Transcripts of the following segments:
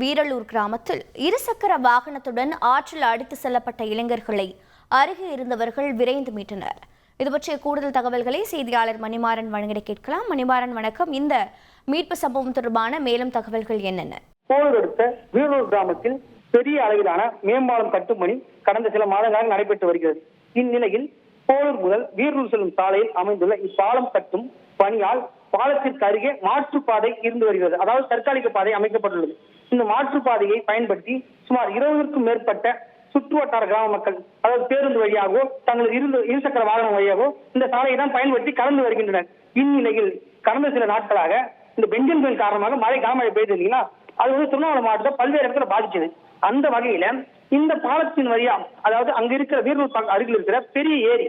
வீரலூர் கிராமத்தில் இருசக்கர வாகனத்துடன் ஆற்றில் அடித்து செல்லப்பட்ட இளைஞர்களை அருகே இருந்தவர்கள் விரைந்து மீட்டனர். இது பற்றிய கூடுதல் தகவல்களை செய்தியாளர் மணிமாறன் வழங்கிட கேட்கலாம். மணிமாறன் வணக்கம். இந்த மீட்பு சம்பவம் தொடர்பான மேலும் தகவல்கள் என்னென்ன? போலூர் அடுத்த வீரூர் கிராமத்தில் பெரிய அளவிலான மேம்பாலம் கட்டும் பணி கடந்த சில மாதங்களாக நடைபெற்று வருகிறது. இந்நிலையில் போலூர் முதல் வீரூர் செல்லும் சாலையில் அமைந்துள்ள இப்பாலம் கட்டும் பணியால் பாலத்திற்கு அருகே மாற்றுப்பாதை இருந்து வருகிறது. அதாவது தற்காலிக பாதை அமைக்கப்பட்டுள்ளது. இந்த மாற்றுப்பாதையை பயன்படுத்தி சுமார் இருபதுக்கும் மேற்பட்ட சுற்றுவட்டார கிராம மக்கள் அதாவது பேருந்து வழியாகவோ தங்களது இரு இருசக்கர வாகனம் வழியாகவோ இந்த சாலையை தான் பயன்படுத்தி கடந்து வருகின்றனர். இந்நிலையில் கடந்த சில நாட்களாக இந்த பெஞ்சன் புயல் காரணமாக மழை கனமழை பெய்து இல்லைங்களா அது வந்து திருவண்ணாமலை மாவட்டத்தை பல்வேறு இடத்துல பாதிச்சது. அந்த வகையில இந்த பாலத்தின் வழியா அதாவது அங்க இருக்கிற வீரூர் அருகில் இருக்கிற பெரிய ஏரி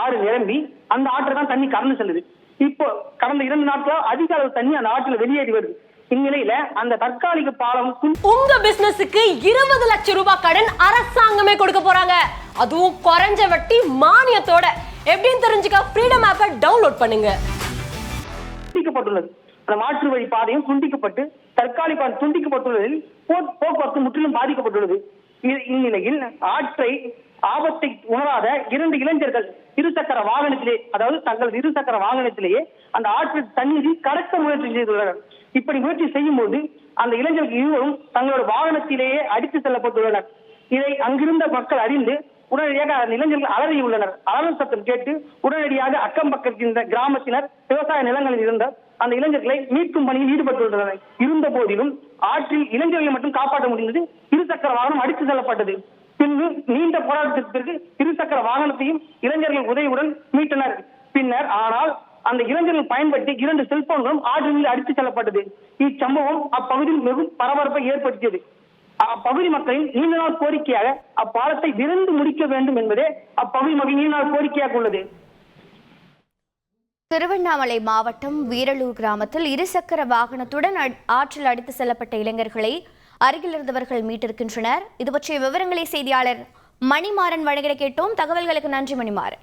ஆறு நிரம்பி அந்த ஆற்றை தான் தண்ணி கடந்து செல்லுது. இப்போ கடந்த இரண்டு நாட்களா அதிக அளவு தண்ணி அந்த ஆற்றுல வெளியேறி வருது. இந்நிலையில அந்த தற்காலிக பாலம் உங்க பிசினஸுக்கு இருபது லட்சம் ரூபாய் கடன் அரசாங்கமே கொடுக்க போறாங்க. அதுவும் குறைஞ்ச வட்டி மானியத்தோட. எப்படின்னு தெரிஞ்சுக்க ஃப்ரீடம் ஆப்பை டவுன்லோட் பண்ணுங்க. துண்டிக்கப்பட்டுள்ளது. அந்த மாற்று வழி பாதையும் துண்டிக்கப்பட்டு தற்காலிக துண்டிக்கப்பட்டுள்ளதில் போ- போக்குவரத்து முற்றிலும் பாதிக்கப்பட்டுள்ளது. இந்நிலையில் ஆற்றை ஆபத்தை உணராத இரண்டு இளைஞர்கள் இருசக்கர வாகனத்திலே அதாவது தங்கள் இருசக்கர வாகனத்திலேயே அந்த ஆற்றில் தண்ணீரை கடக்க முயற்சி செய்துள்ளனர். இப்படி முயற்சி செய்யும் போது அந்த இளைஞர்கள் இருவரும் தங்களோட வாகனத்திலேயே அடித்து செல்லப்பட்டுள்ளனர். இதை அங்கிருந்த மக்கள் அறிந்து உடனடியாக அந்த இளைஞர்கள் அலறியுள்ளனர். அலறல் சத்தம் கேட்டு உடனடியாக அக்கம் பக்கத்தில் இருந்த கிராமத்தினர் விவசாய நிலங்களில் இருந்த அந்த இளைஞர்களை மீட்கும் பணியில் ஈடுபட்டுள்ளனர். இருந்த போதிலும் ஆற்றில் இளைஞர்களை மட்டும் காப்பாற்ற முடிந்தது இருசக்கர வாகனம் அடித்து செல்லப்பட்டது. இருந்து நீண்ட போராட்டத்திற்கு பிறகு இருசக்கர வாகனத்தையும் இளைஞர்கள் உதவியுடன் மீட்டனர். பின்னர் ஆனால் அந்த இளைஞர்கள் பயன்படுத்தி இரண்டு செல்போன்களும் ஆற்றில் அடித்துச் செல்லப்பட்டது. இச்சம்பவம் அப்பகுதியில் மிகவும் பரபரப்பை ஏற்படுத்தியது. அப்பகுதி மக்களின் நீண்ட நாள் கோரிக்கையாக அப்பாலத்தை விரைந்து முடிக்க வேண்டும் என்பதே அப்பகுதி மக்கள் நீண்ட நாள் கோரிக்கையாக உள்ளது. திருவண்ணாமலை மாவட்டம் வீரலூர் கிராமத்தில் இருசக்கர வாகனத்துடன் ஆற்றில் அடித்து செல்லப்பட்ட இளைஞர்களை அருகில் இருந்தவர்கள் மீட்டிருக்கின்றனர். இது பற்றிய விவரங்களை செய்தியாளர் மணிமாறன் வழங்கிட கேட்டோம். தகவல்களுக்கு நன்றி மணிமாறன்.